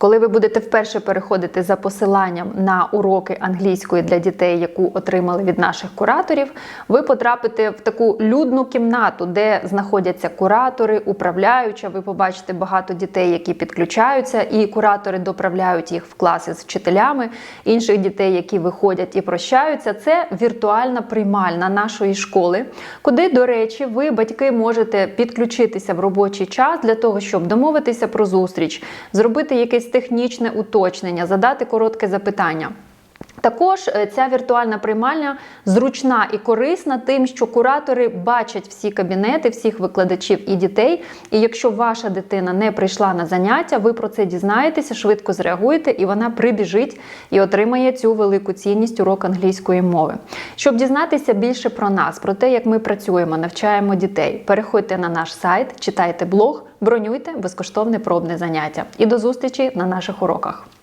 Коли ви будете вперше переходити за посиланням на уроки англійської для дітей, яку отримали від наших кураторів, ви потрапите в таку людну кімнату, де знаходяться куратори, управляюча. Ви побачите багато дітей, які підключаються, і куратори доправляють їх в класи з вчителями, інших дітей, які виходять і прощаються. Це віртуальна приймальна нашої школи, куди, до речі, ви, батьки, можете підключитися в робочий час для того, щоб домовитися про зустріч, зробити якесь технічне уточнення, задати коротке запитання. Також е, ця віртуальна приймальня зручна і корисна тим, що куратори бачать всі кабінети, всіх викладачів і дітей. І якщо ваша дитина не прийшла на заняття, ви про це дізнаєтеся, швидко зреагуєте, і вона прибіжить і отримає цю велику цінність урок англійської мови. Щоб дізнатися більше про нас, про те, як ми працюємо, навчаємо дітей, переходьте на наш сайт, читайте блог, бронюйте безкоштовне пробне заняття. І до зустрічі на наших уроках.